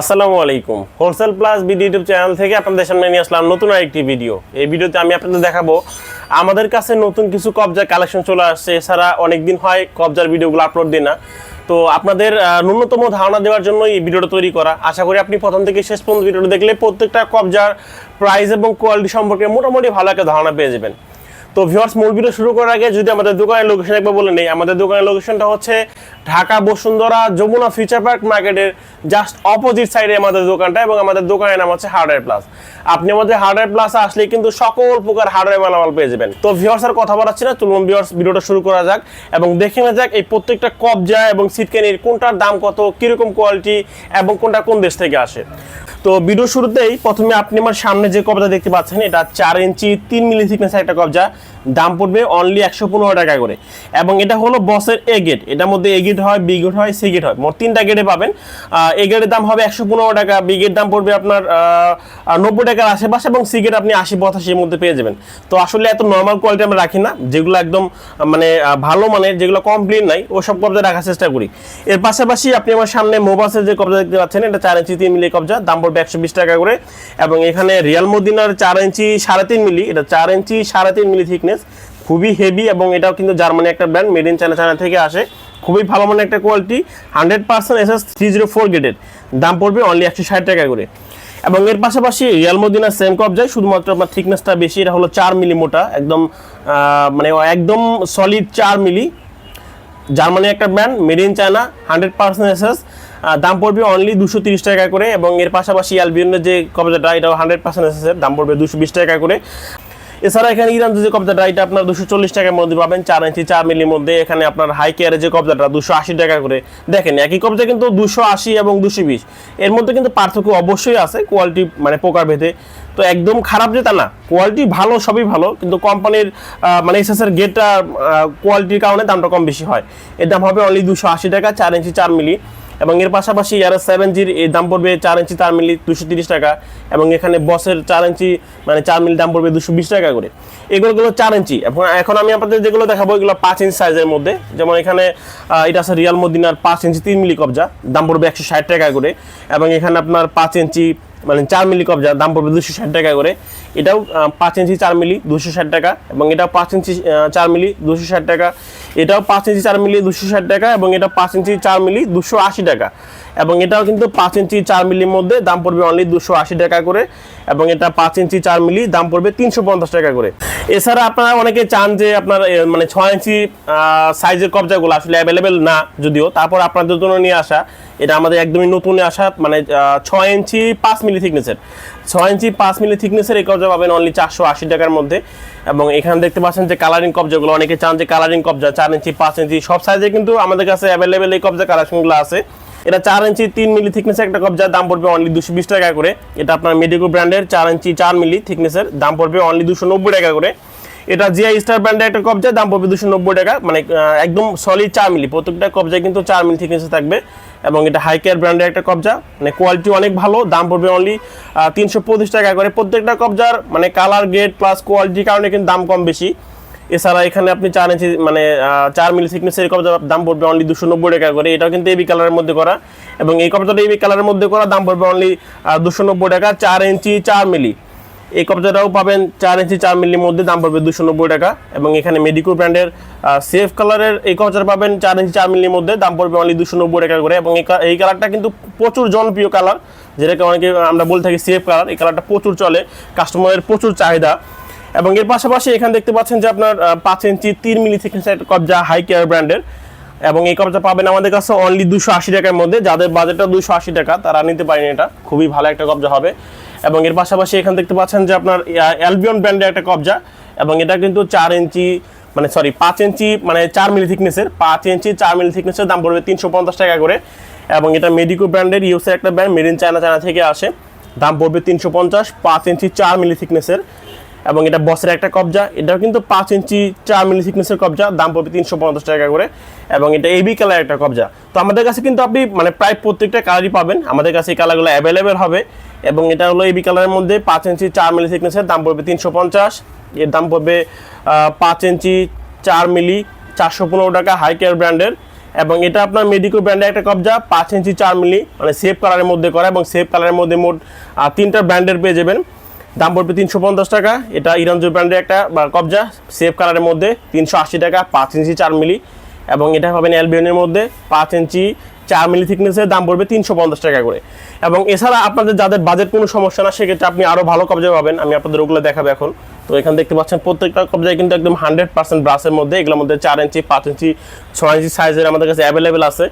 আসসালামু আলাইকুম। Wholesale plus BD YouTube channel থেকে আপনাদের সামনে নিয়ে আসলাম নতুন আরেকটি ভিডিও এই ভিডিওতে আমি আপনাদের দেখাবো, আমাদের কাছে নতুন কিছু কবজার কালেকশন চলে আসছে। এছাড়া অনেকদিন হয় কবজার ভিডিওগুলো আপলোড দিই না। তো আপনাদের ন্যূনতম ধারণা দেওয়ার জন্য এই ভিডিওটা তৈরি করা। আশা করি আপনি প্রথম থেকে শেষ পর্যন্ত ভিডিওটা দেখলে প্রত্যেকটা কবজার প্রাইস এবং কোয়ালিটি সম্পর্কে মোটামুটি ভালো একটা ধারণা পেয়ে যাবেন। তো ভিউয়ার্স মূল ভিডিও শুরু করার আগে যদি আমাদের দোকানের লোকেশন একবার বলে নেই, আমাদের দোকানের লোকেশনটা হচ্ছে ঢাকা বসুন্ধরা যমুনা ফিউচার পার্ক মার্কেটের জাস্ট অপোজিট সাইডে আমাদের দোকানটা এবং আমাদের দোকানের নাম হচ্ছে হার্ডওয়্যার প্লাস আপনি আমাদের হার্ডওয়্যার প্লাস আসলে কিন্তু সকল প্রকার হার্ডওয়্যার মালামাল পেয়ে যাবেন। তো ভিউয়ার্স আর কথা বলাচ্ছি না, চলুন ভিউয়ার্স ভিডিওটা শুরু করা যাক এবং দেখে নেওয়া যাক এই প্রত্যেকটা কবজা এবং সিটকেনির কোনটার দাম কত, কীরকম কোয়ালিটি এবং কোনটা কোন দেশ থেকে আসে। তো ভিডিও শুরুতেই প্রথমে আপনি আমার সামনে যে কবজা দেখতে পাচ্ছেন, এটা চার ইঞ্চি তিন মিলি থিকনেসের একটা কবজা। দাম পড়বে অনলি একশো পনেরো টাকা করে। এবং এটা হলো বসের এ গেট এটার মধ্যে এ গেট হয় বি গেট হয় সি গেট হয়। মোট তিনটা গেটে পাবেন। এ গেটের দাম হবে একশো পনেরো টাকা। বি গেট দাম পড়বে আপনার নব্বই টাকার আশেপাশে এবং সি গেট আপনি আশি পঁচাশির মধ্যে পেয়ে যাবেন। তো আসলে এত নর্মাল কোয়ালিটি আমরা রাখি না। যেগুলো একদম মানে ভালো মানের, যেগুলো কমপ্লিট নাই ওসব কবজা রাখার চেষ্টা করি। এর পাশাপাশি আপনি আমার সামনে মোবাসের যে কবজা দেখতে পাচ্ছেন, এটা চার ইঞ্চি তিন মিলি কবজা। দাম পড়বে একশো বিশ টাকা করে। এবং এখানে রিয়াল মদিনার চার ইঞ্চি সাড়ে তিন মিলি। এটা চার ইঞ্চি সাড়ে তিন মিলি থিকনেস খুবই হেভি এবং এটাও কিন্তু জার্মানি একটা brand made in China China থেকে আসে। খুবই ভালো মানের একটা quality hundred percent S S three zero four গেটের দাম পড়বে অনলি একশো ষাট টাকা করে। এবং এর পাশাপাশি রিয়াল মদিনা সেম কপ যায়, শুধুমাত্র আপনার থিকনেসটা বেশি, এটা হলো চার মিলি মোটা, একদম মানে একদম সলিড চার মিলি জার্মানি একটা brand made in China hundred percent SS দাম পড়বে অনলি দুশো তিরিশ টাকা করে এবং এর পাশাপাশি অ্যালবিয়নের যে কবজাটা, এটাও হান্ড্রেড পার্সেন্ট এসএস এর, দাম পড়বে দুশো বিশ টাকা করে। এছাড়া এখানে ইরান যে কবজাটা, এটা আপনার দুশো চল্লিশ টাকার মধ্যে পাবেন, চার ইঞ্চি, চার মিলির মধ্যে। এখানে আপনার হাই কেয়ারের যে কবজাটা, দুশো আশি টাকা করে। দেখেন, একই কবজা কিন্তু দুশো আশি এবং দুশো বিশ। এর মধ্যে কিন্তু পার্থক্য অবশ্যই আছে কোয়ালিটি মানে প্রকার ভেদে। তো একদম খারাপ যে তা না কোয়ালিটি ভালো, সবই ভালো, কিন্তু কোম্পানির মানে এসএসের গেটটা কোয়ালিটির কারণে দামটা কম বেশি হয়। এর দাম হবে অনলি দুশো আশি টাকা, চার ইঞ্চি, চার মিলি। এবং এর পাশাপাশি আর সেভেন জির, এর দাম পড়বে চার ইঞ্চি চার মিলি দুশো তিরিশ টাকা। এবং এখানে বসের চার ইঞ্চি মানে চার মিলি দাম পড়বে দুশো বিশ টাকা করে। এগুলোগুলো চার ইঞ্চি। এবং এখন আমি আপনাদের যেগুলো দেখাবো, এগুলো পাঁচ ইঞ্চি সাইজের মধ্যে। যেমন এখানে এটা আছে রিয়াল মদিনার পাঁচ ইঞ্চি, তিন মিলি কবজা। দাম পড়বে একশো ষাট টাকা করে। এবং এখানে আপনার পাঁচ ইঞ্চি মানে চার মিলি কবজা দাম পড়বে দুশো ষাট টাকা করে। এটাও পাঁচ ইঞ্চি চার মিলি দুশো ষাট টাকা এবং এটাও পাঁচ ইঞ্চি চার মিলি দুশো ষাট টাকা। এটাও পাঁচ ইঞ্চি চার মিলি দুশো ষাট টাকা এবং এটা পাঁচ ইঞ্চি চার মিলি দুশো আশি টাকা। এবং এটাও কিন্তু পাঁচ ইঞ্চি চার মিলির মধ্যে দাম পড়বে অনলি দুশো আশি টাকা করে এবং এটা পাঁচ ইঞ্চি চার মিলি দাম পড়বে তিনশো পঞ্চাশ টাকা করে। এছাড়া আপনারা অনেকে চান যে আপনার মানে ছয় ইঞ্চি সাইজের কবজাগুলো আসলে অ্যাভেলেবেল না যদিও, তারপর আপনাদের জন্য নিয়ে আসা। এটা আমাদের একদমই নতুন আসা মানে ছয় ইঞ্চি পাঁচ মিলি থিকনেসের। ছয় ইঞ্চি পাঁচ মিলি থিকনেসের এই কবজা পাবেন অনলি চারশো আশি টাকার মধ্যে। এবং এখানে দেখতে পাচ্ছেন যে কালারিং কবজাগুলো অনেকে চান যে কালারিং কবজা চার ইঞ্চি, পাঁচ ইঞ্চি, সব সাইজে কিন্তু আমাদের কাছে অ্যাভেলেবেল এই কবজা কালেকশনগুলো আছে। এটা চার ইঞ্চি, তিন মিলি থিকনেসের একটা কবজার দাম পড়বে অনলি দুশো বিশ টাকা করে। এটা আপনার মেডিকো ব্র্যান্ডের চার ইঞ্চি, চার মিলি থিকনেসের দাম পড়বে অনলি দুশো নব্বই টাকা করে। এটা জিআই স্টার ব্র্যান্ডের একটা কবজা দাম পড়বে দুশো নব্বই টাকা। মানে একদম সলিড চার মিলি। প্রত্যেকটা কবজায় কিন্তু চার মিলি থিকনেসে থাকবে। এবং এটা হাই কেয়ার ব্র্যান্ডের একটা কবজা মানে কোয়ালিটি অনেক ভালো, দাম পড়বে অনলি তিনশো পঁচিশ টাকা করে। প্রত্যেকটা কবজার মানে কালার গ্রেড প্লাস কোয়ালিটির কারণে কিন্তু দাম কম বেশি। এছাড়া এখানে আপনি চার ইঞ্চি মানে চার মিলি থিকনেসের কবজার দাম পড়বে অনলি দুশো নব্বই টাকা করে। এটাও কিন্তু এবি কালারের মধ্যে করা। এবং এই কবজাটা এবি কালারের মধ্যে করা, দাম পড়বে অনলি দুশো নব্বই টাকা, চার ইঞ্চি চার মিলি। এই কবজাটাও পাবেন চার ইঞ্চি, চার মিলির মধ্যে, দাম পড়বে দুশো নব্বই টাকা। এবং এখানে মেডিকো ব্র্যান্ডের সেফ কালারের এই কবজাটা পাবেন চার ইঞ্চি, চার মিলির মধ্যে, দাম পড়বে অনলি দুশো নব্বই টাকা করে। এবং এই কালারটা কিন্তু প্রচুর জনপ্রিয় কালার যেটাকে অনেকে আমরা বলে থাকি সেফ কালার এই কালারটা প্রচুর চলে কাস্টমারের প্রচুর চাহিদা। এবং এর পাশাপাশি এখানে দেখতে পাচ্ছেন যে আপনার পাঁচ ইঞ্চি, তিন মিলি থেকে কবজা হাই কেয়ার ব্র্যান্ডের এবং এই কবজা পাবেন আমাদের কাছে অনলি দুশো আশি টাকার মধ্যে। যাদের বাজেটটা দুশো আশি টাকা, তারা নিতে পারেন এটা। খুবই ভালো একটা কবজা হবে। এবং এর পাশাপাশি এখানে দেখতে পাচ্ছেন যে আপনার অ্যালবিয়ন ব্র্যান্ডের একটা কবজা। এবং এটা কিন্তু চার ইঞ্চি মানে সরি পাঁচ ইঞ্চি মানে চার মিলি থিকনেসের পাঁচ ইঞ্চি, চার মিলি থিকনেসের দাম পড়বে তিনশো পঞ্চাশ টাকা করে। এবং এটা মেডিকো ব্র্যান্ডের ইউসের একটা brand made in China China থেকে আসে। দাম পড়বে তিনশো পঞ্চাশ, পাঁচ ইঞ্চি, চার মিলি থিকনেসের এবং এটা বসের একটা কবজা। এটাও কিন্তু পাঁচ ইঞ্চি চার মিলি থিকনেসের কবজা, দাম পড়বে তিনশো পঞ্চাশ টাকা করে এবং এটা এবি কালার একটা কবজা। তো আমাদের কাছে কিন্তু আপনি মানে প্রায় প্রত্যেকটা কালারই পাবেন। আমাদের কাছে এই কালারগুলো অ্যাভেলেবেল হবে এবং এটা হলো এবি কালারের মধ্যে পাঁচ ইঞ্চি চার মিলি থিকনেসের দাম পড়বে তিনশো পঞ্চাশ। এর দাম পড়বে পাঁচ ইঞ্চি চার মিলি চারশো পনেরো টাকা হাই কেয়ার ব্র্যান্ডের এবং এটা আপনার মেডিকো ব্র্যান্ডের একটা কবজা, পাঁচ ইঞ্চি চার মিলি মানে সেফ কালারের মধ্যে করা এবং সেফ কালারের মধ্যে মোট তিনটা ব্র্যান্ডের পেয়ে যাবেন। দাম পড়বে তিনশো পঞ্চাশ টাকা। এটা ইরানজো ব্র্যান্ডের একটা কবজা, সেফ কালারের মধ্যে তিনশো আশি টাকা, পাঁচ ইঞ্চি চার মিলি। এবং এটা পাবেন অ্যালবিয়নের মধ্যে পাঁচ ইঞ্চি চার মিলি থিকনেসের দাম পড়বে তিনশো পঞ্চাশ টাকা করে। এবং এছাড়া আপনাদের যাদের বাজেট কোনো সমস্যা না, সেক্ষেত্রে আপনি আরও ভালো কবজা পাবেন। আমি আপনাদের ওগুলো দেখাবো এখন। তো এখানে দেখতে পাচ্ছেন, প্রত্যেকটা কবজায় কিন্তু একদম হান্ড্রেড পার্সেন্ট ব্রাশের মধ্যে, এগুলোর মধ্যে চার ইঞ্চি, পাঁচ ইঞ্চি, ছয় ইঞ্চি সাইজের আমাদের কাছে অ্যাভেলেবেল আছে।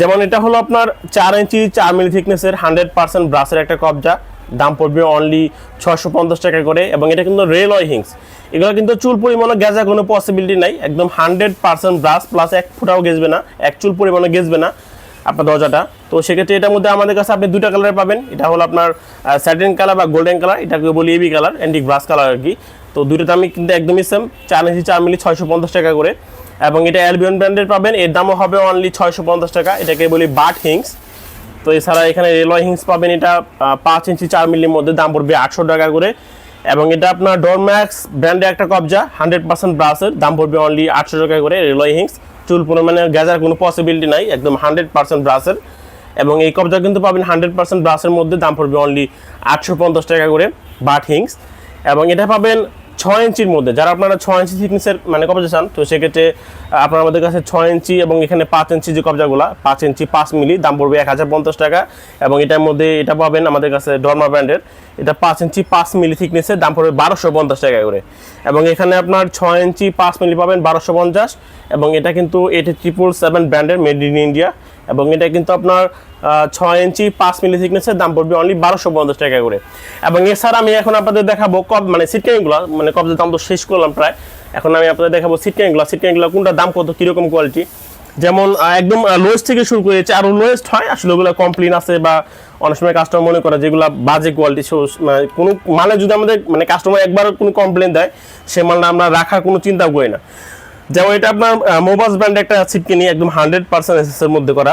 যেমন এটা হলো আপনার চার ইঞ্চি, চার মিলি থিকনেসের হান্ড্রেড পার্সেন্ট ব্রাশের একটা কবজা। দাম পড়বে অনলি ছশো পঞ্চাশ টাকা করে এবং এটা কিন্তু রেলওয়ে হিংস। এগুলো কিন্তু চুল পরিমাণে গেজা কোনো পসিবিলিটি নাই। একদম হান্ড্রেড পার্সেন্ট ব্রাশ প্লাস এক ফুটাও গেজবে না, এক চুল পরিমাণে গেজবে না আপনার দরজাটা। তো সেক্ষেত্রে এটার মধ্যে আমাদের কাছে আপনি দুটা কালার পাবেন। এটা হলো আপনার স্যাটিন কালার বা গোল্ডেন কালার এটাকে বলি AB colour antique brush colour আর কি। তো দুটো দামই কিন্তু একদমই সেম চার ইঞ্চি চার মিলি ছয়শো পঞ্চাশ টাকা করে। এবং এটা অ্যালবিয়ন ব্র্যান্ডের পাবেন, এর দামও হবে অনলি ছয়শো পঞ্চাশ টাকা। এটাকে বলি বাট হিংস তো এছাড়া এখানে রেলওয়ে হিংস পাবেন এটা পাঁচ ইঞ্চি চার মিলির মধ্যে দাম পড়বে আটশো টাকা করে। এবং এটা আপনার ডরম্যাক্স ব্র্যান্ডের একটা কবজা হান্ড্রেড পার্সেন্ট ব্রাসের দাম পড়বে অনলি আটশো টাকা করে রেলওয়ে হিংস। চুল পরিমাণে গেজার কোনো পসিবিলিটি নাই, একদম হান্ড্রেড পার্সেন্ট ব্রাসের এবং এই কবজা কিন্তু পাবেন হান্ড্রেড পার্সেন্ট ব্রাসের মধ্যে, দাম পড়বে অনলি আটশো পঞ্চাশ টাকা করে, বাট হিংস। এবং এটা পাবেন ছয় ইঞ্চির মধ্যে, যারা আপনারা ছয় ইঞ্চি থিকনেসের মানে কবজা চান, তো সেক্ষেত্রে আপনার আমাদের কাছে ছয় ইঞ্চি এবং এখানে পাঁচ ইঞ্চি যে কবজাগুলো, পাঁচ ইঞ্চি পাঁচ মিলি, দাম পড়বে এক হাজার পঞ্চাশ টাকা এবং এটার মধ্যে এটা পাবেন আমাদের কাছে ডরমা ব্র্যান্ডের এটা পাঁচ ইঞ্চি পাঁচ মিলি থিকনেসের দাম পড়বে বারোশো পঞ্চাশ টাকা করে। এবং এখানে আপনার ছয় ইঞ্চি পাঁচ মিলি পাবেন বারোশো পঞ্চাশ এবং এটা কিন্তু এটি ট্রিপল সেভেন ব্র্যান্ডের মেড ইন ইন্ডিয়া এবং এটা কিন্তু আপনার ছয় ইঞ্চি পাঁচ মিলি থিকনেসের দাম পড়বে অনলি বারোশো পঞ্চাশ টাকা করে। এবং এছাড়া আমি এখন আপনাদের দেখাবো কব মানে সিটকাইগুলো মানে কবজের দাম তো শেষ করলাম প্রায়। এখন আমি আপনাদের দেখাবো সিটকাইগুলো সিটকাইগুলো কোনটা দাম কত, কীরকম কোয়ালিটি যেমন একদম লোয়েস্ট থেকে শুরু করেছে আরও লোয়েস্ট হয়, আসলে ওগুলো কমপ্লেন আছে বা অনেক সময় কাস্টমার মনে করে যেগুলো বাজে কোয়ালিটি মানে কোনো মানে যদি আমাদের মানে কাস্টমার একবার কোনো কমপ্লেন দেয়, সে মালটা আমরা রাখার কোনো চিন্তা করি না। যেমন এটা আপনার মোবাস ব্র্যান্ডের একটা সিট কিনি, একদম হান্ড্রেড পার্সেন্ট এসএসের মধ্যে করা।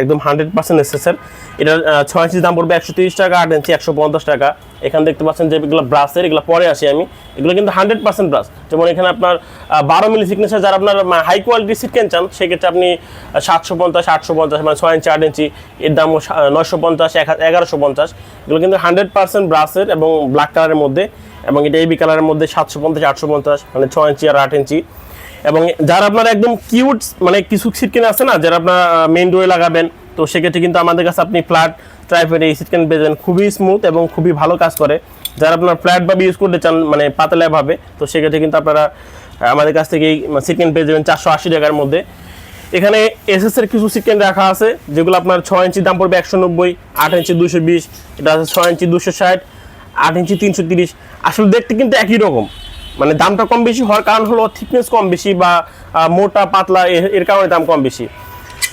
একদম হান্ড্রেড পার্সেন্ট এসএসের এটার ছয় ইঞ্চির দাম পড়বে একশো তিরিশ টাকা, আট ইঞ্চি একশো পঞ্চাশ টাকা। এখানে দেখতে পাচ্ছেন যে এগুলো ব্রাশের এগুলো পরে আসি আমি। এগুলো কিন্তু হান্ড্রেড পার্সেন্ট ব্রাশ যেমন এখানে আপনার বারো মিলি সিগনেচার যারা আপনার হাই কোয়ালিটি সিট কিনতে চান, সেক্ষেত্রে আপনি সাতশো পঞ্চাশ, আটশো পঞ্চাশ মানে ছয় ইঞ্চি আট ইঞ্চি এর দামও নয়শো পঞ্চাশ, এক এগারোশো পঞ্চাশ। এগুলো কিন্তু হান্ড্রেড পার্সেন্ট ব্রাশের এবং ব্ল্যাক কালারের মধ্যে। এবং এটা এবি কালারের মধ্যে সাতশো পঞ্চাশ, আটশো পঞ্চাশ মানে ছয় ইঞ্চি আর আট ইঞ্চি এবং যারা আপনার একদম কিউট মানে কিছু সিট কিনে আছে না, যারা আপনার মেইন ডোরে লাগাবেন, তো সেক্ষেত্রে কিন্তু আমাদের কাছে আপনি ফ্ল্যাট ট্রাইপের এই সিট কিনে পেয়ে খুবই স্মুথ এবং খুবই ভালো কাজ করে। যারা আপনার ফ্ল্যাট ভাবে ইউজ করতে চান মানে পাতলাভাবে তো সেক্ষেত্রে কিন্তু আপনারা আমাদের কাছ থেকে সিট কিনে পেয়ে যাবেন চারশো আশি টাকার মধ্যে। এখানে এসএস এর কিছু সিকেন রাখা আছে, যেগুলো আপনার ছয় ইঞ্চি দাম পড়বে একশো নব্বই, আট ইঞ্চি দুশো বিশ, এটা আছে ছয় ইঞ্চি দুশো ষাট, আট ইঞ্চি তিনশো তিরিশ। আসলে দেখতে কিন্তু একই রকম। মানে দামটা কম বেশি হওয়ার কারণ হলো থিকনেস কম বেশি বা মোটা, পাতলা, এর- কারণে দাম কম বেশি।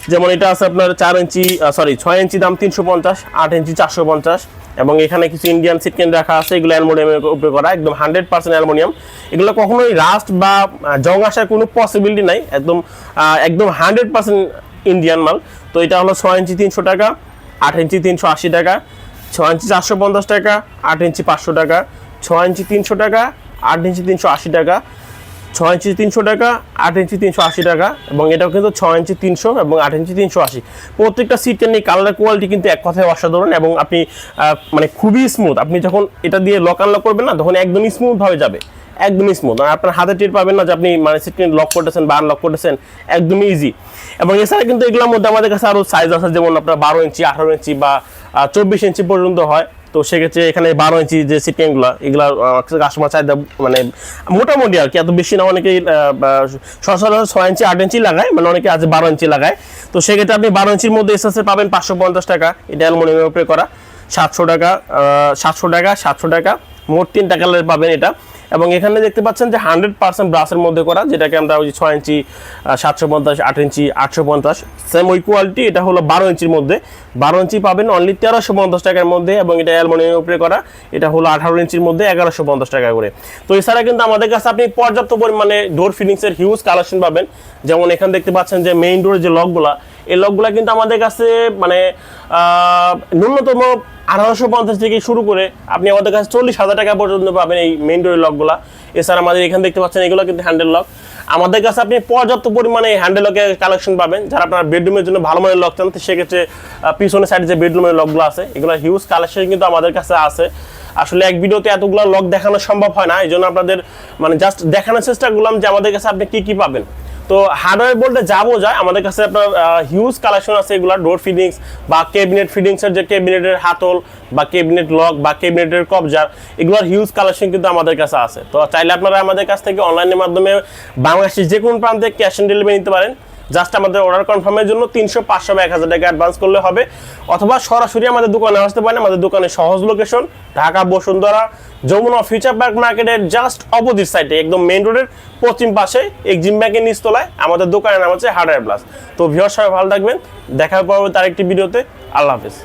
যেমন এটা আছে আপনার চার ইঞ্চি সরি ছয় ইঞ্চি দাম তিনশো পঞ্চাশ, আট ইঞ্চি চারশো পঞ্চাশ। এবং এখানে কিছু ইন্ডিয়ান সিটকেন রাখা আছে, এগুলো অ্যালমোনিয়ামের উপরে করা, একদম হান্ড্রেড পার্সেন্ট অ্যালমোনিয়াম। এগুলো কখনোই রাস্ট বা জং আসার কোনো পসিবিলিটি নাই, একদম একদম হান্ড্রেড পার্সেন্ট ইন্ডিয়ান মাল। তো এটা হলো ছয় ইঞ্চি তিনশো টাকা, আট ইঞ্চি তিনশো আশি টাকা, ছয় ইঞ্চি চারশো পঞ্চাশ টাকা, আট ইঞ্চি পাঁচশো টাকা, ছয় ইঞ্চি তিনশো টাকা আট ইঞ্চি তিনশো আশি টাকা, ছয় ইঞ্চি তিনশো টাকা, আট ইঞ্চি তিনশো আশি টাকা, এবং এটাও কিন্তু ছয় ইঞ্চি তিনশো এবং আট ইঞ্চি তিনশো আশি। প্রত্যেকটা সিটের নিয়ে কালার কোয়ালিটি কিন্তু এক কথায় অসাধারণ এবং আপনি মানে খুবই স্মুথ আপনি যখন এটা দিয়ে লক আনলক করবেন না, তখন একদমই স্মুথভাবে যাবে। একদমই স্মুথ আর আপনার হাতে টের পাবেন না যে আপনি মানে সিট লক করতেছেন বা আনলক করতেছেন একদমই ইজি এবং এছাড়া কিন্তু এগুলোর মধ্যে আমাদের কাছে আরও সাইজ আছে, যেমন আপনার বারো ইঞ্চি, আঠারো ইঞ্চি বা চব্বিশ ইঞ্চি পর্যন্ত হয়। তো সেক্ষেত্রে এখানে বারো ইঞ্চি যে সিটিংগুলো এগুলা কাস্টমার চাহিদা মানে মোটামুটি আর কি। এত বেশি না, অনেকেই সচরাচর ছয় ইঞ্চি, আট ইঞ্চি লাগায় মানে অনেকে আজ বারো ইঞ্চি লাগায়। তো সেক্ষেত্রে আপনি বারো ইঞ্চির মধ্যে এস এসএসএ পাবেন পাঁচশো পঞ্চাশ টাকা। এটা অ্যালমোনিয়ামের উপরে করা, সাতশো টাকা সাতশো টাকা সাতশো টাকা, মোট তিনটা কালার পাবেন এটা। এবং এখানে দেখতে পাচ্ছেন যে হান্ড্রেড পার্সেন্ট ব্রাশের মধ্যে করা, যেটাকে আমরা ওই ছয় ইঞ্চি সাতশো পঞ্চাশ, আট ইঞ্চি, আটশো পঞ্চাশ সেম ওই কোয়ালিটি এটা হলো বারো ইঞ্চির মধ্যে। বারো ইঞ্চি পাবেন অনলি তেরোশো পঞ্চাশ টাকার মধ্যে এবং এটা অ্যালমোনিয়ামের উপরে করা, এটা হলো আঠারো ইঞ্চির মধ্যে এগারোশো পঞ্চাশ টাকা করে। তো এছাড়া কিন্তু আমাদের কাছে আপনি পর্যাপ্ত পরিমাণে ডোর ফিনিক্সের হিউজ কালেকশন পাবেন। যেমন এখানে দেখতে পাচ্ছেন যে মেইন ডোরের যে লকগুলা এই লকগুলা কিন্তু আমাদের কাছে মানে ন্যূনতম আঠারোশো পঞ্চাশ থেকে শুরু করে আপনি আমাদের কাছে চল্লিশ হাজার টাকা পর্যন্ত পাবেন এই মেইন ডোরের লকগুলা এছাড়া আমাদের এখানে দেখতে পাচ্ছেন এগুলো কিন্তু হ্যান্ডেল লক আমাদের কাছে আপনি পর্যাপ্ত পরিমাণে হ্যান্ডেল লকের কালেকশন পাবেন। যারা আপনার বেডরুমের জন্য ভালো মানের লক চান সেক্ষেত্রে পিছনের সাইডে যে বেডরুমের লকগুলো আছে, এগুলো হিউজ কালেকশন কিন্তু আমাদের কাছে আছে। আসলে এক ভিডিওতে এতগুলো লক দেখানো সম্ভব হয় না, এই জন্য আপনাদের মানে জাস্ট দেখানোর চেষ্টা করলাম যে আমাদের কাছে আপনি কী কী পাবেন। তো হার্ডওয়্যার বলতে যাব যায় আমাদের কাছে আপনার হিউজ কালেকশন আছে এগুলো ডোর ফিটিংস বা ক্যাবিনেট ফিডিংসের যে ক্যাবিনেটের হাতল বা ক্যাবিনেট লক বা ক্যাবিনেটের কবজার, এগুলোর হিউজ কালেকশন কিন্তু আমাদের কাছে আছে। তো চাইলে আপনারা আমাদের কাছ থেকে অনলাইনের মাধ্যমে বাংলাদেশের যে কোনো প্রান্তে ক্যাশ অন ডেলিভারি নিতে পারেন। জাস্ট আমাদের অর্ডার কনফার্মের জন্য তিনশো পাঁচশো বা এক হাজার টাকা অ্যাডভান্স করলে হবে। অথবা সরাসরি আমাদের দোকানে আসতে পারেন, আমাদের দোকানে সহজ location Dhaka, Bashundhara, Jamuna Future Park মার্কেটের জাস্ট অপোজিট সাইডে একদম মেন রোডের পশ্চিম পাশে এক্সিম ব্যাংকের নিচতলায়, আমাদের দোকানের নাম হচ্ছে হার্ডওয়্যার প্লাস তো ভিওর সবাই ভালো থাকবেন দেখার পর তার একটি ভিডিওতে আল্লাহ হাফিজ।